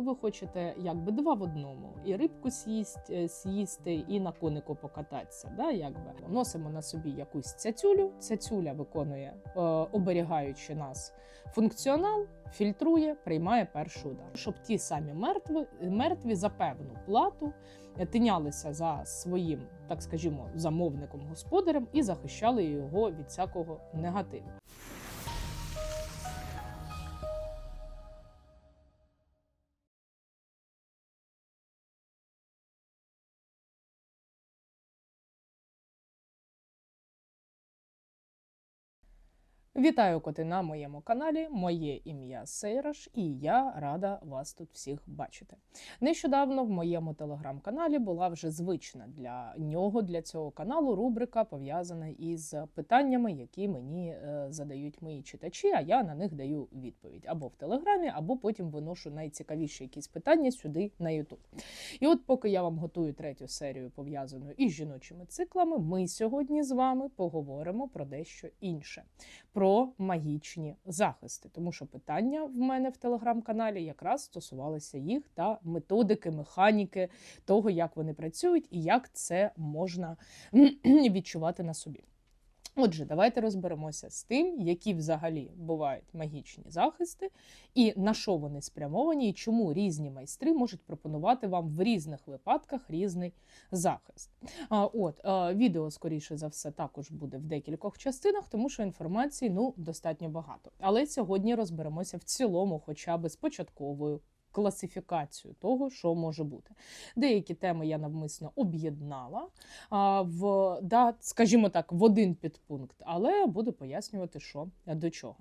ви хочете якби два в одному: і рибку з'їсть, е, з'їсти, і на конику покататися. Да, якби. Носимо на собі якусь цяцюлю. Цяцюля виконує, е, оберігаючи нас функціонал, фільтрує, приймає перший удар. Щоб ті самі мертві, мертві за певну плату тинялися за своїм, так скажімо, замовником господарем і захищали його від всякого негативу. Вітаю коти на моєму каналі. Моє ім'я Сейраш, і я рада вас тут всіх бачити. Нещодавно в моєму телеграм-каналі була вже звична для нього, для цього каналу, рубрика пов'язана із питаннями, які мені е, задають мої читачі, а я на них даю відповідь або в телеграмі, або потім виношу найцікавіші якісь питання сюди на Ютуб. І от, поки я вам готую третю серію пов'язану із жіночими циклами, ми сьогодні з вами поговоримо про дещо інше про магічні захисти, тому що питання в мене в телеграм-каналі якраз стосувалися їх та методики, механіки того, як вони працюють і як це можна відчувати на собі. Отже, давайте розберемося з тим, які взагалі бувають магічні захисти, і на що вони спрямовані, і чому різні майстри можуть пропонувати вам в різних випадках різний захист. От відео, скоріше за все, також буде в декількох частинах, тому що інформації ну достатньо багато. Але сьогодні розберемося в цілому, хоча б з початковою класифікацію того, що може бути. Деякі теми я навмисно об'єднала в, да, скажімо так, в один підпункт, але буду пояснювати, що до чого.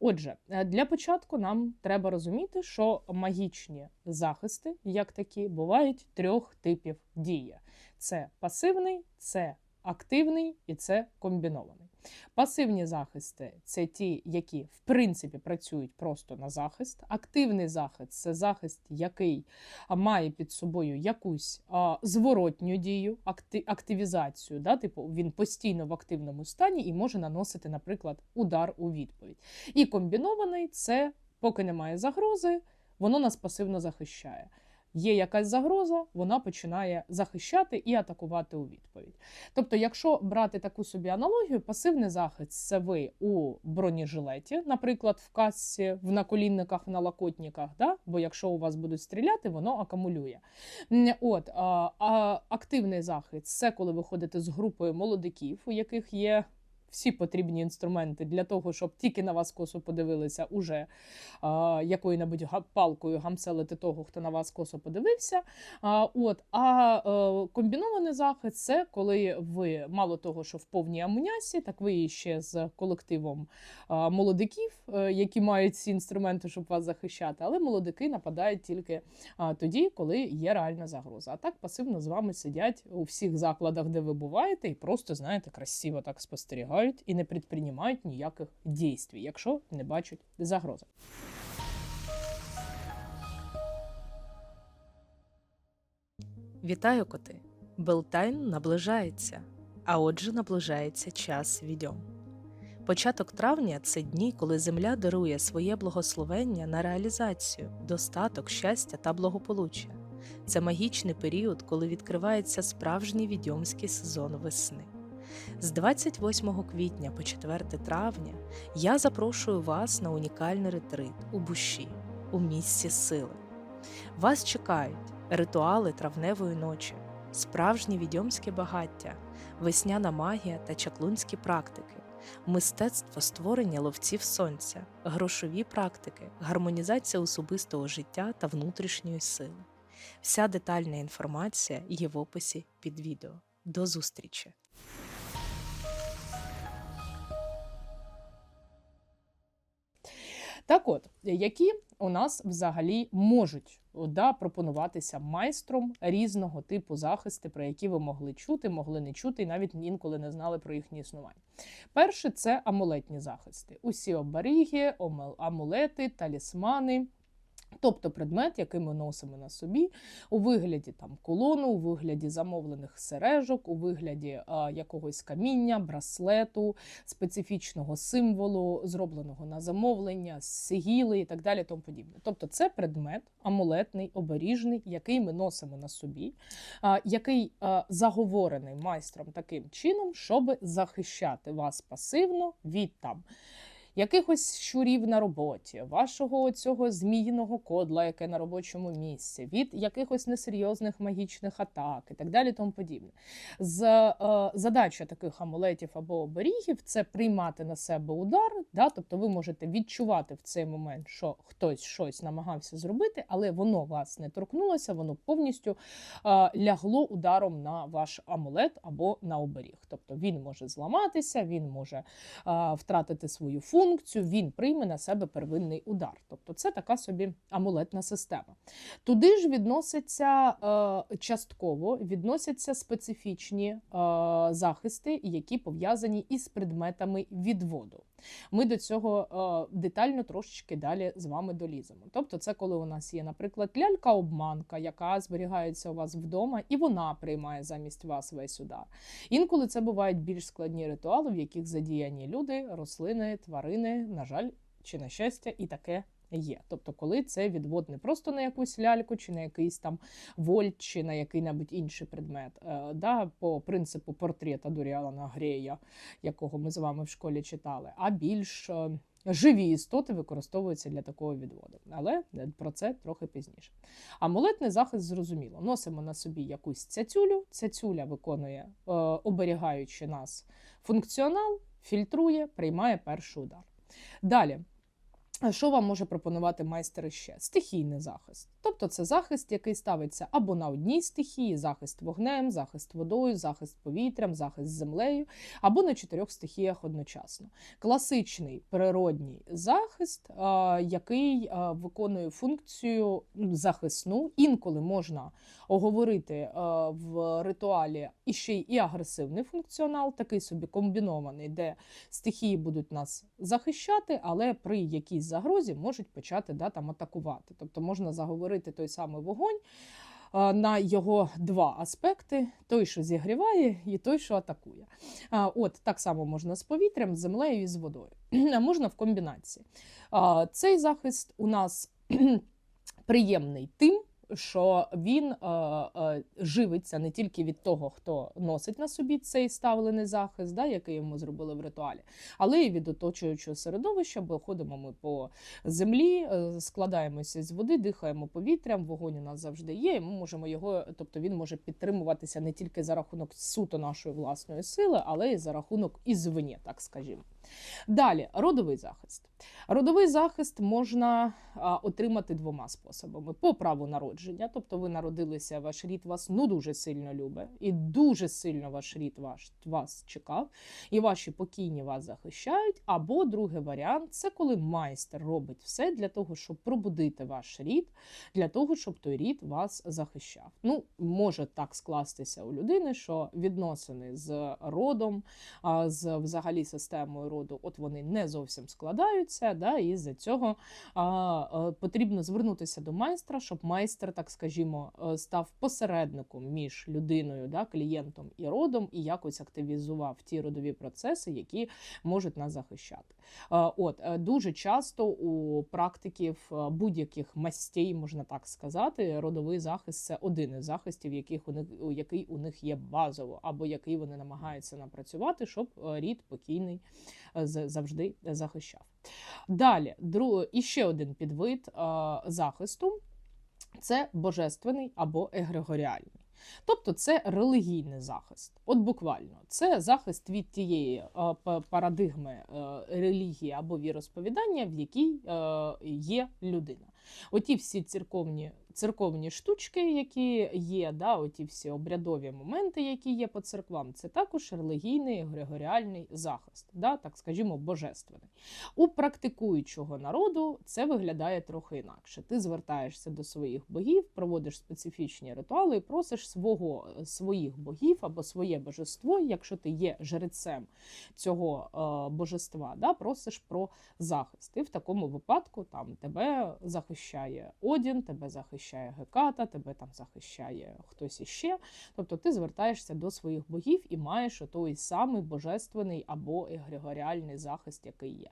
Отже, е, для початку нам треба розуміти, що магічні захисти, як такі, бувають трьох типів дії: це пасивний, це активний і це комбінований. Пасивні захисти це ті, які в принципі працюють просто на захист. Активний захист це захист, який має під собою якусь а, зворотню дію, акти, активізацію. Да? Типу він постійно в активному стані і може наносити, наприклад, удар у відповідь. І комбінований це поки немає загрози, воно нас пасивно захищає є якась загроза, вона починає захищати і атакувати у відповідь. Тобто, якщо брати таку собі аналогію, пасивний захист це ви у бронежилеті, наприклад, в касці, в наколінниках, в налокотниках, да? бо якщо у вас будуть стріляти, воно акумулює. От, а, а Активний захист це коли ви ходите з групою молодиків, у яких є всі потрібні інструменти для того, щоб тільки на вас косо подивилися, уже якою-небудь палкою гамселити того, хто на вас косо подивився. А, от, а, е, комбінований захист це коли ви мало того, що в повній амунясі, так ви ще з колективом молодиків, е, які мають ці інструменти, щоб вас захищати, але молодики нападають тільки тоді, коли є реальна загроза. А так пасивно з вами сидять у всіх закладах, де ви буваєте, і просто знаєте, красиво так спостерігають мовчають і не предприймають ніяких дій, якщо не бачать загрози. Вітаю коти! Белтайн наближається, а отже, наближається час відьом. Початок травня це дні, коли Земля дарує своє благословення на реалізацію, достаток, щастя та благополуччя. Це магічний період, коли відкривається справжній відьомський сезон весни. З 28 квітня по 4 травня я запрошую вас на унікальний ретрит у Буші, у місці сили. Вас чекають ритуали травневої ночі, справжнє відьомське багаття, весняна магія та чаклунські практики, мистецтво створення ловців сонця, грошові практики, гармонізація особистого життя та внутрішньої сили. Вся детальна інформація є в описі під відео. До зустрічі! Так от, які у нас взагалі можуть да, пропонуватися майстром різного типу захисти, про які ви могли чути, могли не чути, і навіть інколи не знали про їхнє існування. Перше це амулетні захисти. Усі оберіги, амулети, талісмани. Тобто предмет, який ми носимо на собі у вигляді там колону, у вигляді замовлених сережок, у вигляді а, якогось каміння, браслету, специфічного символу, зробленого на замовлення, сигіли і так далі. Тому подібне. Тобто, це предмет амулетний, оберіжний, який ми носимо на собі, а, який а, заговорений майстром таким чином, щоб захищати вас пасивно від там якихось щурів на роботі, вашого цього зміїного кодла, яке на робочому місці, від якихось несерйозних магічних атак і так далі. Тому подібне. З е, задача таких амулетів або оберігів це приймати на себе удар. Да? Тобто ви можете відчувати в цей момент, що хтось щось намагався зробити, але воно вас не торкнулося, воно повністю е, лягло ударом на ваш амулет або на оберіг. Тобто він може зламатися, він може е, втратити свою функцію, він прийме на себе первинний удар. Тобто це така собі амулетна система. Туди ж відносяться е, частково відносяться специфічні е, захисти, які пов'язані із предметами відводу. Ми до цього е, детально трошечки далі з вами доліземо. Тобто, це коли у нас є, наприклад, лялька-обманка, яка зберігається у вас вдома, і вона приймає замість вас весь удар. Інколи це бувають більш складні ритуали, в яких задіяні люди, рослини, тварини, на жаль, чи на щастя, і таке. Є, тобто, коли це відвод не просто на якусь ляльку, чи на якийсь там вольт, чи на який-небудь інший предмет, е, да, по принципу портрета Доріана Грея, якого ми з вами в школі читали, а більш е, живі істоти використовуються для такого відводу. Але е, про це трохи пізніше. Амулетний захист зрозуміло. Носимо на собі якусь цяцюлю. Цяцюля виконує, е, оберігаючи нас функціонал, фільтрує, приймає перший удар. Далі. Що вам може пропонувати майстер ще? Стихійний захист. Тобто це захист, який ставиться або на одній стихії, захист вогнем, захист водою, захист повітрям, захист землею, або на чотирьох стихіях одночасно. Класичний природній захист, який виконує функцію захисну. Інколи можна оговорити в ритуалі і ще й і агресивний функціонал, такий собі комбінований, де стихії будуть нас захищати, але при якійсь загрозі можуть почати да, там, атакувати. Тобто можна заговорити той самий вогонь на його два аспекти: той, що зігріває, і той, що атакує. От так само можна з повітрям, з землею і з водою. А можна в комбінації. Цей захист у нас приємний тим що він е, е, живиться не тільки від того, хто носить на собі цей ставлений захист, да, який йому зробили в ритуалі, але й від оточуючого середовища, бо ходимо ми по землі, е, складаємося з води, дихаємо повітрям, вогонь у нас завжди є. і Ми можемо його, тобто він може підтримуватися не тільки за рахунок суто нашої власної сили, але й за рахунок ізвні, так скажімо. Далі, родовий захист. Родовий захист можна а, отримати двома способами: по праву народження, тобто ви народилися, ваш рід вас ну дуже сильно любить, і дуже сильно ваш рід ваш, вас чекав, і ваші покійні вас захищають. Або другий варіант це коли майстер робить все для того, щоб пробудити ваш рід, для того, щоб той рід вас захищав. Ну, може так скластися у людини, що відносини з родом, з взагалі системою роду, от вони не зовсім складаються. Да, І з-за цього а, а, потрібно звернутися до майстра, щоб майстер, так скажімо, е, став посередником між людиною, да, клієнтом і родом, і якось активізував ті родові процеси, які можуть нас захищати. От е, Дуже часто у практиків е, будь-яких мастей, можна так сказати, родовий захист це один із захистів, яких у них який у них є базово, або який вони намагаються напрацювати, щоб рід покійний завжди захищав. Далі, друг, іще один підвид захисту це божественний або егрегоріальний. Тобто це релігійний захист. От буквально, це захист від тієї парадигми релігії або віросповідання, в якій є людина. Оті всі церковні церковні штучки, які є, да, оті всі обрядові моменти, які є по церквам, це також релігійний егрегоріальний захист, да, так скажімо, божественний. У практикуючого народу це виглядає трохи інакше. Ти звертаєшся до своїх богів, проводиш специфічні ритуали і просиш свого, своїх богів або своє божество, якщо ти є жрецем цього е, божества, да, просиш про захист. І в такому випадку там тебе захищає Одін, тебе захищає Геката, тебе там захищає хтось іще. Тобто ти звертаєшся до своїх богів і маєш той самий божественний або егрегоріальний захист, який є.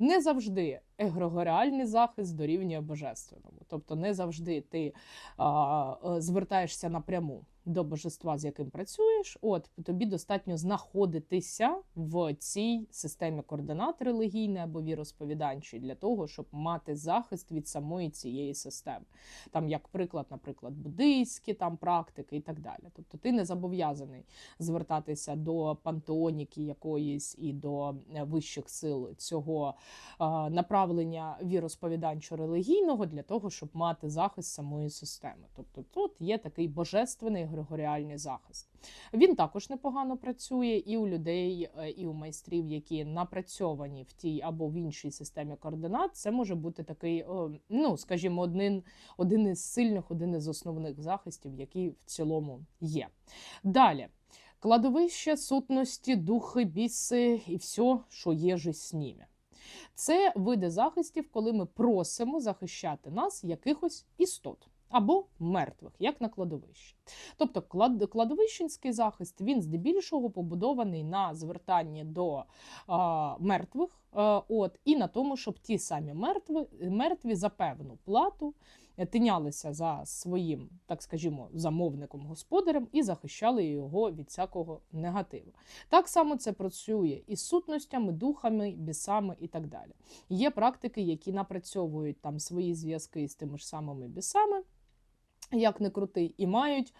Не завжди егрегоріальний захист дорівнює божественному. Тобто не завжди ти а, е, звертаєшся напряму до божества, з яким працюєш. От тобі достатньо знаходитися в цій системі координат релігійної або віросповіданчої для того, щоб мати захист від самої цієї системи. Там, як приклад, наприклад, буддийські там практики і так далі. Тобто ти не зобов'язаний звертатися до пантеоніки якоїсь і до е, вищих сил цього е, направлення віросповіданчо-релігійного для того, щоб мати захист самої системи. Тобто тут є такий божественний егрегоріальний захист. Він також непогано працює і у людей, е, і у майстрів, які напрацьовані в тій або в іншій системі координат. Це може бути такий, ну скажімо, один, один із сильних, один із основних захистів, який в цілому є. Далі. Кладовище, сутності, духи, біси і все, що є же. Це види захистів, коли ми просимо захищати нас якихось істот або мертвих, як на кладовищі. Тобто клад, кладовищенський захист він здебільшого побудований на звертанні до а, мертвих, а, от, і на тому, щоб ті самі мертві, мертві за певну плату тинялися за своїм, так скажімо, замовником господарем і захищали його від всякого негативу. Так само це працює із сутностями, духами, бісами і так далі. Є практики, які напрацьовують там свої зв'язки з тими ж самими бісами як не крутий, і мають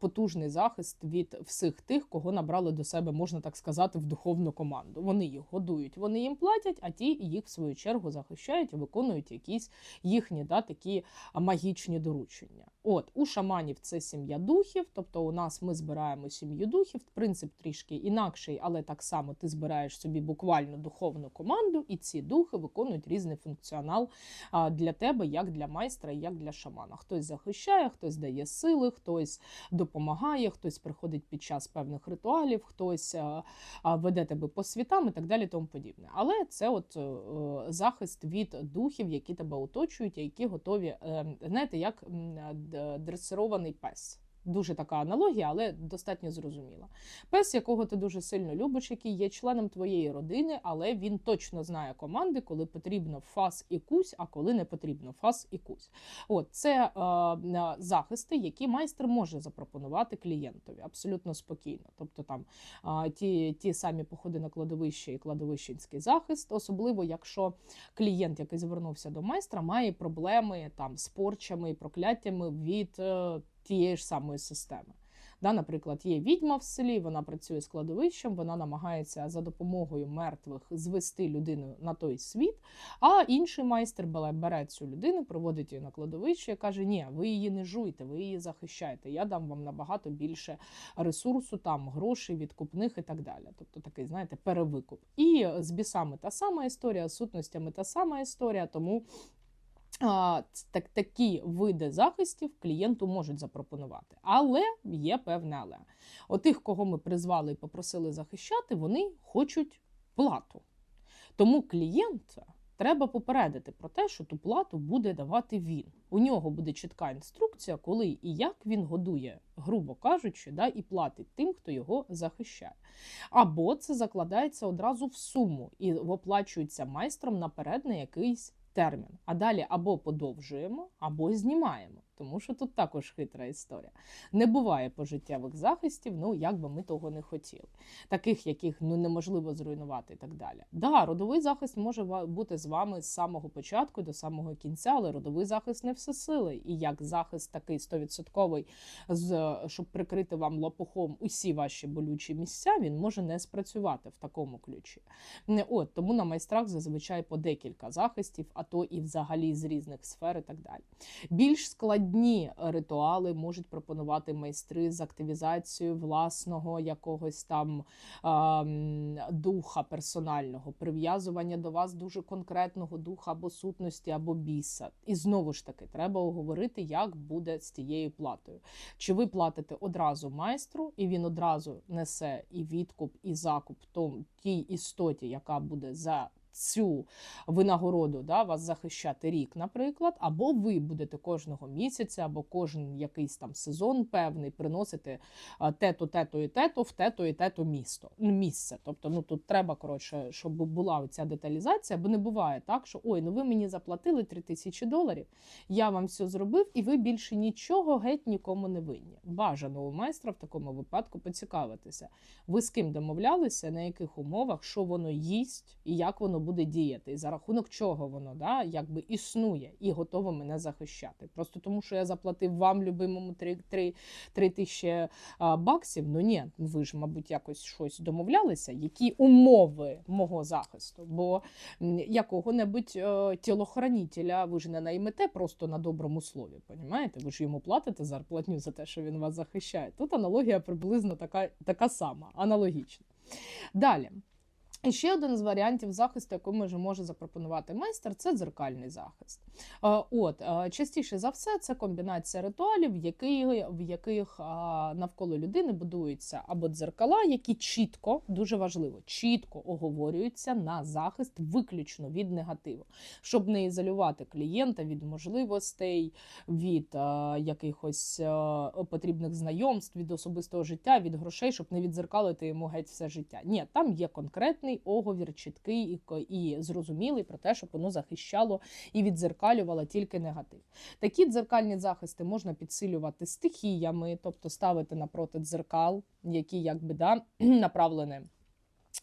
потужний захист від всіх тих, кого набрали до себе, можна так сказати, в духовну команду. Вони їх годують, вони їм платять, а ті їх в свою чергу захищають виконують якісь їхні да, такі магічні доручення. От у шаманів це сім'я духів, тобто у нас ми збираємо сім'ю духів. Принцип трішки інакший, але так само ти збираєш собі буквально духовну команду, і ці духи виконують різний функціонал для тебе, як для майстра, як для шамана. Хтось захищає, хтось дає сили, хтось допомагає, хтось приходить під час певних ритуалів, хтось а, веде тебе по світам і так далі, тому подібне. Але це от е, захист від духів, які тебе оточують, які готові, е, знаєте, як дресирований пес. Дуже така аналогія, але достатньо зрозуміла. Пес, якого ти дуже сильно любиш, який є членом твоєї родини, але він точно знає команди, коли потрібно фас і кусь, а коли не потрібно фас і кусь. От це е, захисти, які майстер може запропонувати клієнтові абсолютно спокійно. Тобто там е, ті, ті самі походи на кладовище і кладовищенський захист, особливо якщо клієнт, який звернувся до майстра, має проблеми там з порчами і прокляттями від е, тієї ж самої системи. Да, наприклад, є відьма в селі, вона працює з кладовищем, вона намагається за допомогою мертвих звести людину на той світ, а інший майстер бере- цю людину, проводить її на кладовище і каже: Ні, ви її не жуйте, ви її захищаєте. Я дам вам набагато більше ресурсу, там грошей, відкупних і так далі. Тобто такий, знаєте, перевикуп. І з бісами та сама історія, з сутностями та сама історія, тому. Так, такі види захистів клієнту можуть запропонувати. Але є певне але. Отих, кого ми призвали і попросили захищати, вони хочуть плату. Тому клієнта треба попередити про те, що ту плату буде давати він. У нього буде чітка інструкція, коли і як він годує, грубо кажучи, да, і платить тим, хто його захищає. Або це закладається одразу в суму і оплачується майстром наперед на якийсь термін. А далі або подовжуємо, або знімаємо. Тому що тут також хитра історія. Не буває пожиттєвих захистів, ну як би ми того не хотіли, таких, яких ну неможливо зруйнувати і так далі. Да, родовий захист може бути з вами з самого початку до самого кінця, але родовий захист не всесилий. І як захист такий стовідсотковий, щоб прикрити вам лопухом усі ваші болючі місця, він може не спрацювати в такому ключі. От тому на майстрах зазвичай по декілька захистів, а то і взагалі з різних сфер і так далі. Більш складні ритуали можуть пропонувати майстри з активізацією власного якогось там а, духа персонального, прив'язування до вас дуже конкретного духа або сутності, або біса. І знову ж таки, треба оговорити, як буде з тією платою. Чи ви платите одразу майстру, і він одразу несе і відкуп, і закуп тій істоті, яка буде за цю винагороду да, вас захищати рік, наприклад, або ви будете кожного місяця, або кожен якийсь там сезон певний приносити те-то, те-то і те-то в те-то і те-то місто ну, місце. Тобто, ну тут треба коротше, щоб була ця деталізація, бо не буває так, що ой, ну ви мені заплатили 3 тисячі доларів, я вам все зробив, і ви більше нічого геть нікому не винні. Бажано у майстра в такому випадку поцікавитися. Ви з ким домовлялися, на яких умовах, що воно їсть і як воно буде діяти, і за рахунок чого воно да, якби існує і готове мене захищати. Просто тому, що я заплатив вам, любимому, 3, 3, 3 тисячі баксів. Ну ні, ви ж, мабуть, якось щось домовлялися, які умови мого захисту. Бо якого-небудь е, тілохранителя ви ж не наймете просто на доброму слові. Понімаєте? Ви ж йому платите зарплатню за те, що він вас захищає. Тут аналогія приблизно така, така сама, аналогічна. Далі. І ще один з варіантів захисту, який може, може запропонувати майстер, це дзеркальний захист. Е, От е, частіше за все, це комбінація ритуалів, в яких, в яких навколо людини будуються або дзеркала, які чітко, дуже важливо, чітко оговорюються на захист виключно від негативу, щоб не ізолювати клієнта від можливостей, від е, якихось потрібних знайомств, від особистого життя, від грошей, щоб не відзеркалити йому геть все життя. Ні, там є конкретний оговір, чіткий і, і зрозумілий про те, щоб воно захищало і відзеркалювало тільки негатив. Такі дзеркальні захисти можна підсилювати стихіями, тобто ставити напроти дзеркал, які якби да, направлені.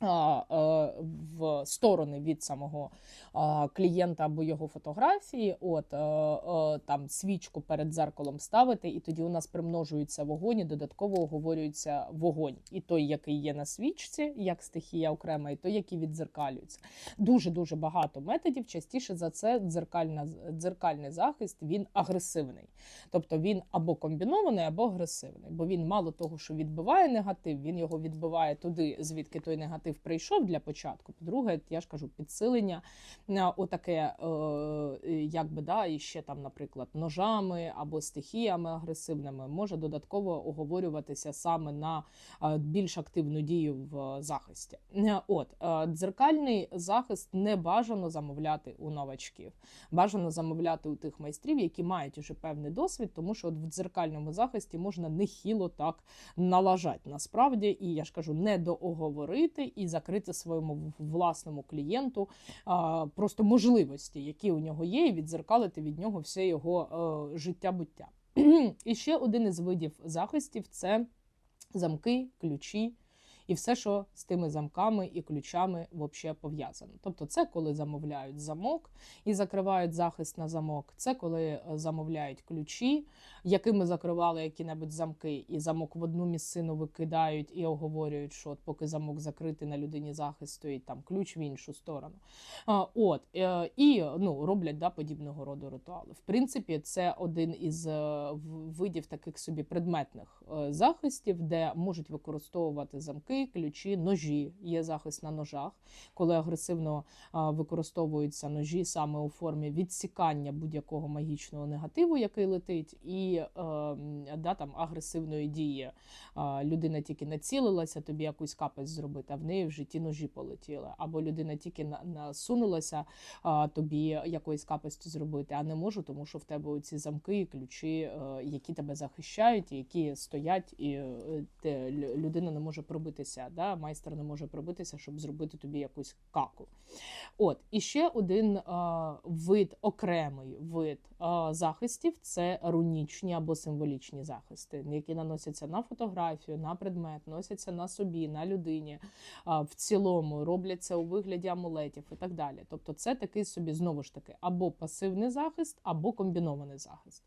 Е, В сторони від самого клієнта або його фотографії, от е, е, там свічку перед дзеркалом ставити, і тоді у нас примножується вогонь, і додатково оговорюється вогонь. І той, який є на свічці, як стихія окрема, і той, який віддзеркалюється. Дуже дуже багато методів. Частіше за це дзеркальна дзеркальний захист він агресивний. Тобто він або комбінований, або агресивний. Бо він мало того, що відбиває негатив, він його відбиває туди, звідки той негатив прийшов для початку. По-друге, я ж кажу, підсилення е, отаке, е, е, якби да, і ще там, наприклад, ножами або стихіями агресивними може додатково оговорюватися саме на більш активну дію в захисті. От дзеркальний захист не бажано замовляти у новачків. Бажано замовляти у тих майстрів, які мають уже певний досвід, тому що от в дзеркальному захисті можна нехило так налажати насправді, і я ж кажу, не дооговорити і закрити своєму власному клієнту а, просто можливості, які у нього є, і відзеркалити від нього все його е, життя буття. І ще один із видів захистів це замки, ключі. І все, що з тими замками і ключами взагалі пов'язано. Тобто, це коли замовляють замок і закривають захист на замок. Це коли е, замовляють ключі, якими закривали які-небудь замки, і замок в одну місцину викидають і оговорюють, що от поки замок закритий на людині захист стоїть там ключ в іншу сторону. От е, і ну роблять да, подібного роду ритуали. В принципі, це один із е, видів таких собі предметних захистів, де можуть використовувати замки, ключі, ножі. Є захист на ножах, коли агресивно використовуються ножі саме у формі відсікання будь-якого магічного негативу, який летить, і е, да, там агресивної дії. Людина тільки націлилася тобі якусь капець зробити, а в неї в житті ножі полетіли. Або людина тільки насунулася тобі якоїсь капості зробити, а не можу, тому що в тебе ці замки і ключі, е, які тебе захищають, які стоять, і е, людина не може пробитися пробитися. Да? Майстер не може пробитися, щоб зробити тобі якусь каку. От, і ще один е, вид, окремий вид е, захистів це рунічні або символічні захисти, які наносяться на фотографію, на предмет, носяться на собі, на людині а, в цілому, робляться у вигляді амулетів і так далі. Тобто, це такий собі знову ж таки або пасивний захист, або комбінований захист.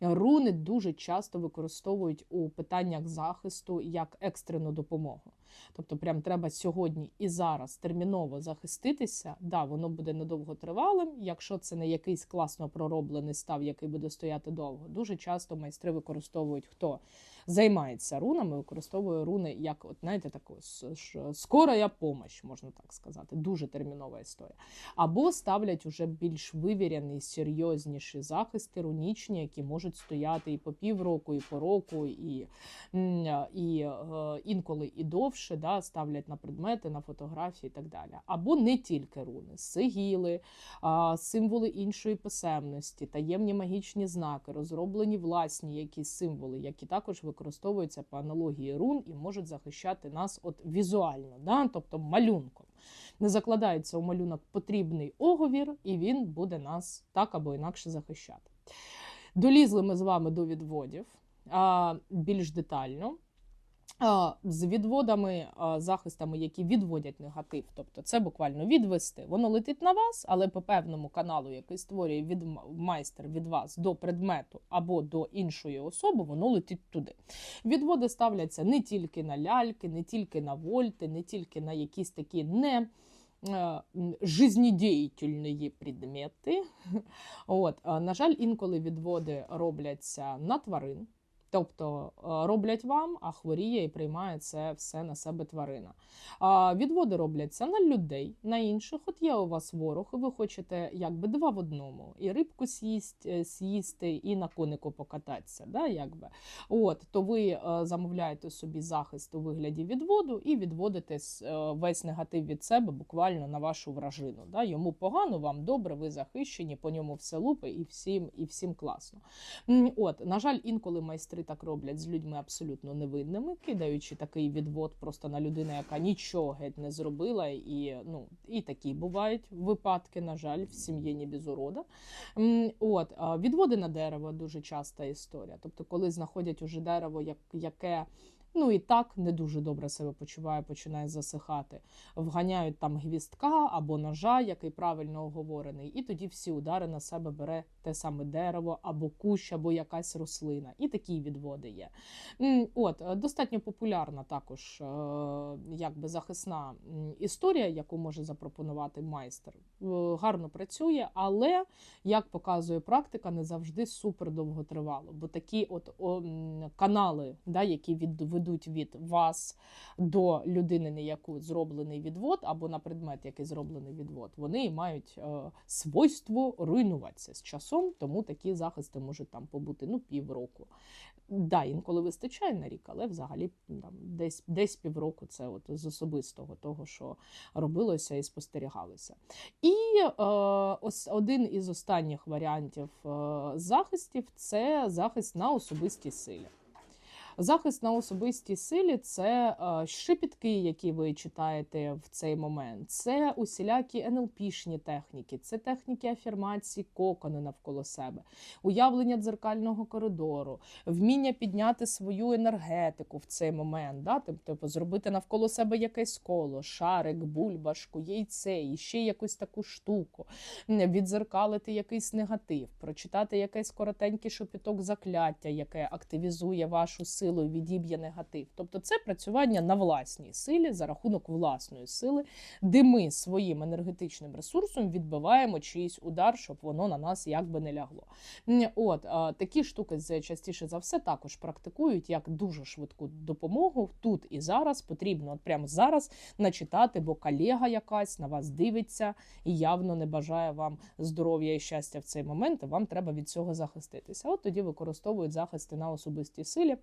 Руни дуже часто використовують у питаннях захисту як екстрену допомогу. Тобто, прям треба сьогодні і зараз терміново захиститися. Да, воно буде недовго тривалим. Якщо це не якийсь класно пророблений став, який буде стояти довго. Дуже часто майстри використовують хто займається рунами, використовує руни як, от знаєте, таку с- ш- скорая помощь, можна так сказати. Дуже термінова історія. Або ставлять уже більш вивіряні, серйозніші захисти рунічні, які можуть стояти і по півроку, і по року, і, і е, інколи і довше да, ставлять на предмети, на фотографії і так далі. Або не тільки руни, сигіли, символи іншої писемності, таємні магічні знаки, розроблені власні якісь символи, які також використовуються по аналогії рун і можуть захищати нас от візуально, да? тобто малюнком. Не закладається у малюнок потрібний оговір, і він буде нас так або інакше захищати. Долізли ми з вами до відводів більш детально. З відводами, захистами, які відводять негатив, тобто це буквально відвести. Воно летить на вас, але по певному каналу, який створює від майстер від вас до предмету або до іншої особи, воно летить туди. Відводи ставляться не тільки на ляльки, не тільки на вольти, не тільки на якісь такі не жизнедіятельні предмети. От, на жаль, інколи відводи робляться на тварин. Тобто е, роблять вам, а хворіє і приймає це все на себе тварина. Відводи робляться на людей, на інших. От є у вас ворог, і ви хочете якби два в одному: і рибку з'їсти, з'їсти, і на конику покататися. Да, якби. От, то ви е, замовляєте собі захист у вигляді відводу і відводите е, весь негатив від себе буквально на вашу вражину. Да? Йому погано, вам добре, ви захищені, по ньому все лупи і всім, і всім класно. От, на жаль, інколи майстри так роблять з людьми абсолютно невинними, кидаючи такий відвод просто на людину, яка нічого геть не зробила. І, ну, і такі бувають випадки, на жаль, в сім'ї не без урода. От, відводи на дерево дуже часта історія. Тобто, коли знаходять уже дерево, як, яке. Ну і так не дуже добре себе почуває, починає засихати. Вганяють там гвістка або ножа, який правильно оговорений, і тоді всі удари на себе бере те саме дерево, або кущ, або якась рослина. І такі відводи є. От достатньо популярна також е, якби захисна історія, яку може запропонувати майстер. Е, Гарно працює, але як показує практика, не завжди супер довго тривало. Бо такі от о, канали, да, які від, ведуть від вас до людини, на яку зроблений відвод, або на предмет, який зроблений відвод, вони мають е, свойство руйнуватися з часом, тому такі захисти можуть там побути ну, півроку. Да, інколи вистачає на рік, але взагалі там, десь, десь півроку це от з особистого того, що робилося і спостерігалося. І е, ось один із останніх варіантів е, захистів це захист на особистій силі. Захист на особистій силі це е, шепітки, які ви читаєте в цей момент, це усілякі НЛПшні техніки, це техніки афірмації, кокони навколо себе, уявлення дзеркального коридору, вміння підняти свою енергетику в цей момент, да? тобто зробити навколо себе якесь коло, шарик, бульбашку, яйце, і ще якусь таку штуку, відзеркалити якийсь негатив, прочитати якийсь коротенький шепіток закляття, яке активізує вашу силу і відіб'є негатив. Тобто це працювання на власній силі за рахунок власної сили, де ми своїм енергетичним ресурсом відбиваємо чийсь удар, щоб воно на нас якби не лягло. От такі штуки частіше за все також практикують як дуже швидку допомогу тут і зараз. Потрібно от прямо зараз начитати, бо колега якась на вас дивиться і явно не бажає вам здоров'я і щастя в цей момент. і Вам треба від цього захиститися. От тоді використовують захисти на особистій силі.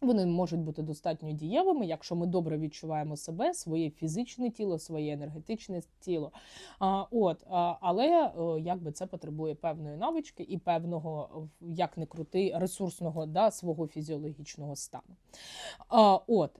Вони можуть бути достатньо дієвими, якщо ми добре відчуваємо себе, своє фізичне тіло, своє енергетичне тіло. А, от, але е, якби це потребує певної навички і певного, як не крути, ресурсного да, свого фізіологічного стану. А, от,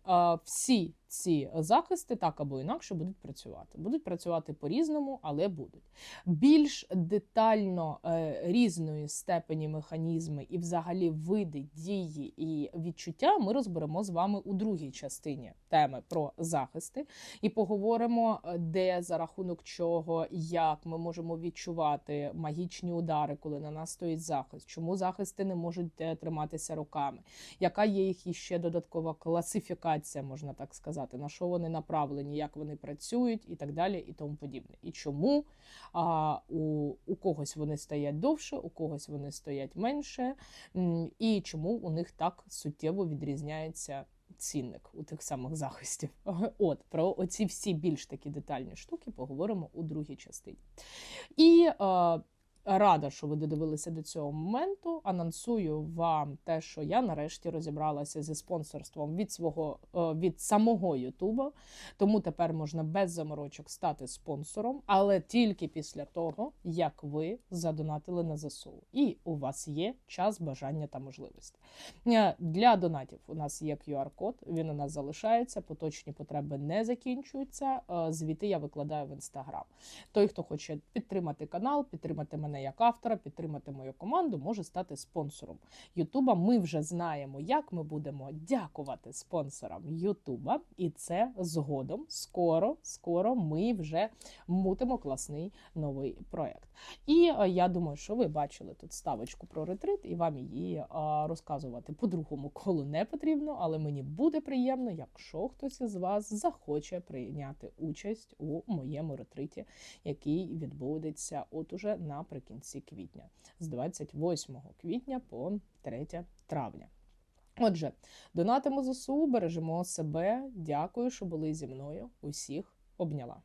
всі ці захисти так або інакше будуть працювати. Будуть працювати по-різному, але будуть. Більш детально е, різної степені механізми і взагалі види дії і відчуття ми розберемо з вами у другій частині теми про захисти і поговоримо, е, де за рахунок чого, як ми можемо відчувати магічні удари, коли на нас стоїть захист, чому захисти не можуть е, триматися руками, яка є їх іще додаткова класифікація, можна так сказати, на що вони направлені, як вони працюють, і так далі, і тому подібне. І чому а, у, у когось вони стоять довше, у когось вони стоять менше, і чому у них так суттєво відрізняється цінник у тих самих захистів. От про оці всі більш такі детальні штуки поговоримо у другій частині. І е, рада, що ви додивилися до цього моменту. Анонсую вам те, що я нарешті розібралася зі спонсорством від свого е, від самого Ютуба. Тому тепер можна без заморочок стати спонсором, але тільки після того, як ви задонатили на ЗСУ. І у вас є час, бажання та можливість. Е, Для донатів у нас є QR-код, він у нас залишається, поточні потреби не закінчуються. Е, Звіти я викладаю в інстаграм. Той, хто хоче підтримати канал, підтримати мене як автора, підтримати мою команду, може стати спонсором Ютуба. Ми вже знаємо, як ми будемо дякувати спонсорам Ютуба, і це згодом. Скоро, скоро ми вже мутимо класний новий проект. І е, я думаю, що ви бачили тут ставочку про ретрит, і вам її е, розказувати по другому колу не потрібно, але мені буде приємно, якщо хтось із вас захоче прийняти участь у моєму ретриті, який відбудеться от уже наприкінці квітня, з 28 квітня по 3 травня. Отже, донатимо ЗСУ, бережемо себе. Дякую, що були зі мною. Усіх обняла.